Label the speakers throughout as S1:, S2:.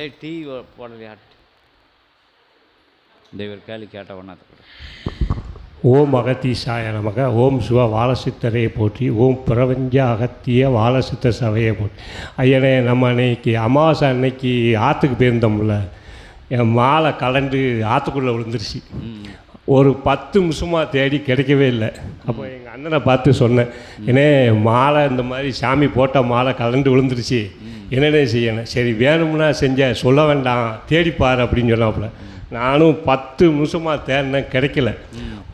S1: ஏய் டீ போடலையா? இவர் கேள்வி கேட்ட ஒன்றா
S2: ஓம் அகத்தீசாய நமக ஓம் சிவ வாலசித்தரையை போற்றி ஓம் பிரபஞ்ச அகத்திய வாலசித்த சபையை போற்றி. ஐயனே நம்ம அன்னைக்கு அமாவாசை அன்னைக்கு ஆற்றுக்கு போயிருந்தோம்ல என் மாலை கலண்டு ஆற்றுக்குள்ளே விழுந்துருச்சு. ஒரு பத்து நிமிஷமாக தேடி கிடைக்கவே இல்லை. அப்போ எங்கள் அண்ணனை பார்த்து சொன்னேன் ஏன்னே மாலை இந்த மாதிரி சாமி போட்ட மாலை கலண்டு விழுந்துருச்சு. என்னென்ன செய்யணும்? சரி வேணும்னா செஞ்ச சொல்ல வேண்டாம் தேடிப்பார் அப்படின்னு சொன்னாப்புல. நானும் பத்து நிமிஷமாக தேடினேன் கிடைக்கல.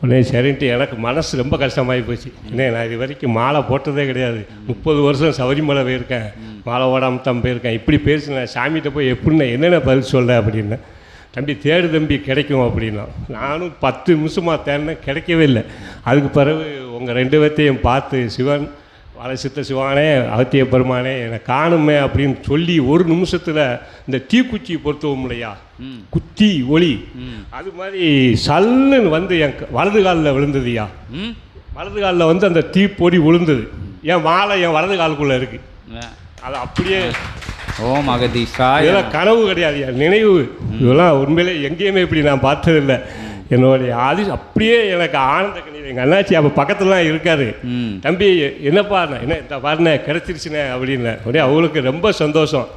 S2: உடனே சரின்ட்டு எனக்கு மனசு ரொம்ப கஷ்டமாகி போச்சு. ஏன்னா நான் இது வரைக்கும் மாலை போட்டதே கிடையாது. முப்பது வருஷம் சபரிமலை போயிருக்கேன். மாலை ஓடாமல் தான் போயிருக்கேன். இப்படி பேசினேன் சாமிகிட்ட போய் எப்படின்னா என்னென்ன பதில் சொல்ல அப்படின்னேன் தம்பி தேடு தம்பி கிடைக்கும் அப்படின்னா. நானும் பத்து நிமிஷமாக தேடினேன் கிடைக்கவே இல்லை. அதுக்கு பிறகு உங்கள் ரெண்டு பேர்த்தையும் பார்த்து சிவன் வலை சித்த சிவானே அகத்திய பெருமானே என்னை காணுமே அப்படின்னு சொல்லி ஒரு நிமிஷத்தில் இந்த தீக்குச்சி பொருத்துவோம் இல்லையா குத்தி ஒளி. அது மாதிரி சல்லுன்னு வந்து என் வலது காலில் விழுந்ததுயா? வலது காலில் வந்து அந்த தீப்பொடி விழுந்தது என் மாலை என் வலது காலுக்குள்ளே இருக்குது அது அப்படியே
S1: ஓம் அகதீஷாய
S2: இதெல்லாம் கனவு கிடையாது நினைவு. இதெல்லாம் உண்மையிலே எங்கேயுமே இப்படி நான் பார்த்ததில்லை. என்னுடைய ஆதி அப்படியே எனக்கு ஆனந்த கண்ணீர். எங்கள் அண்ணாச்சி அப்போ பக்கத்துலலாம் இருக்காரு. தம்பி என்னப்பா என்ன இந்த பாருண்ணே கிடச்சிருச்சுண்ணே அப்படின்னேன் அப்படியே அவங்களுக்கு ரொம்ப சந்தோஷம்.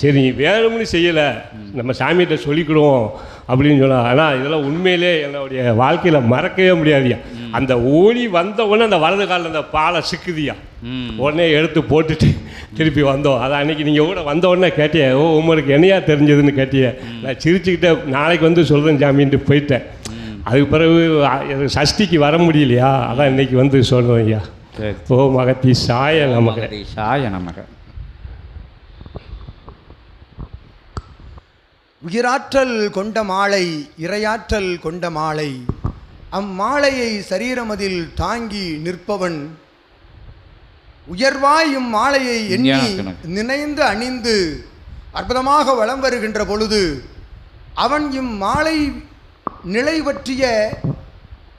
S2: சரி வேணும்னு செய்யலை. நம்ம சாமிகிட்ட சொல்லிக்கிடுவோம் அப்படின்னு சொன்னா ஆனால் இதெல்லாம் உண்மையிலே என்னுடைய வாழ்க்கையில் மறக்கவே முடியாதுயா அந்த ஒளி வந்த உடனே அந்த வலது காலில் அந்த பாலை சிக்குதியா?
S1: ம்.
S2: உடனே எடுத்து போட்டுட்டு திருப்பி வந்தோம். அதை அன்னைக்கு நீங்கள் கூட வந்த உடனே கேட்டிய ஓ உங்களுக்கு என்னையா தெரிஞ்சதுன்னு கேட்டிய? நான் சிரிச்சுக்கிட்டே நாளைக்கு வந்து சொல்கிறேன் சாமின்ட்டு போயிட்டேன். அதுக்கு பிறகு சஷ்டிக்கு வர முடியலையா? அதான் இன்னைக்கு வந்து சொல்கிறோம் ஐயா. ஓ மகத்தி சாய நமக்கு
S1: அகதீஷாய நமக.
S3: உயிராற்றல் கொண்ட மாலை இரையாற்றல் கொண்ட மாலை. அம்மாலையை சரீரமதில் தாங்கி நிற்பவன் உயர்வாய் இம்மாலையை எண்ணி. நினைந்து அணிந்து அற்புதமாக வலம் வருகின்ற பொழுது அவன் இம்மாலை நிலை பற்றிய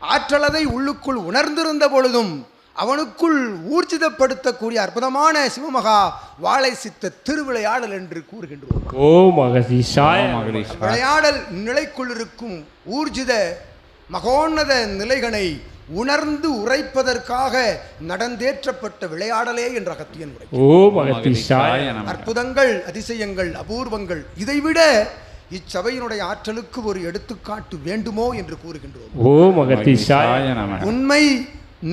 S3: ஆற்றலதை உள்ளுக்குள் உணர்ந்திருந்த பொழுதும் அவனுக்குள் ஊர்ஜிதப்படுத்தக்கூடிய அற்புதமான சிவமகா வாழை சித்த திருவிளையாடல் என்று கூறுகின்றோம் விளையாடல் நிலைக்குள் இருக்கும் ஊர்ஜித மகோன்னத நிலைகளை உணர்ந்து உரைப்பதற்காக நடந்தேற்றப்பட்ட விளையாடலே என்ற அகத்தியன் உரை. அற்புதங்கள் அதிசயங்கள் அபூர்வங்கள் இதைவிட இச்சபையினுடைய ஆற்றலுக்கு ஒரு எடுத்துக்காட்டு வேண்டுமோ என்று கூறுகின்றோம். உண்மை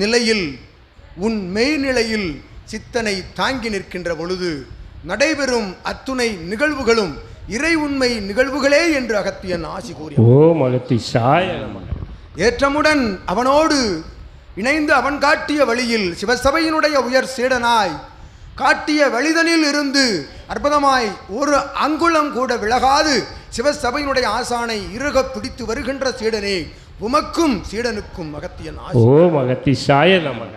S3: நிலையில் உன் மெய்நிலையில் சித்தனை தாங்கி நிற்கின்ற பொழுது நடைபெறும் அத்துணை நிகழ்வுகளும் இறை உண்மை நிகழ்வுகளே என்று அகத்தியன் ஆசி கூறி
S2: ஓ மகத்தி சாய
S3: ஏற்றமுடன் அவனோடு இணைந்து அவன் காட்டிய வழியில் சிவசபையினுடைய உயர் சீடனாய் காட்டிய வழிதனில் இருந்து அற்புதமாய் ஒரு அங்குலம் கூட விலகாது சிவசபையினுடைய ஆசானை இறுக பிடித்து வருகின்ற சீடனே உமக்கும் சீடனுக்கும் அகத்தியன் ஆசி.
S2: ஓ மகத்தி சாய நமக.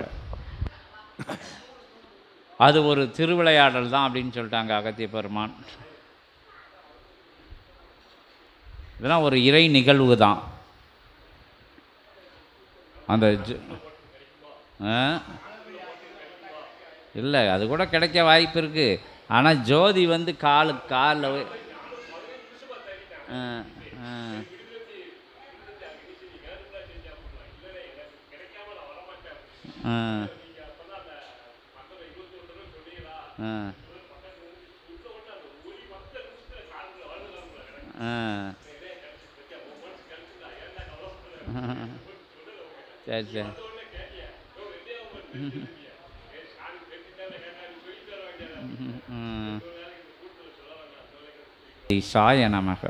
S1: அது ஒரு திருவிளையாடல் தான் அப்படின்னு சொல்லிட்டாங்க அகத்திய பெருமான். இதெல்லாம் ஒரு இறை நிகழ்வு தான். அந்த ஆ? இல்லை அது கூட கிடைக்க வாய்ப்பு இருக்குது ஆனால் ஜோதி வந்து காலு காலில் ஆ. ஆ. ஆ. ஆ. சரி சரி ம். சாய நமக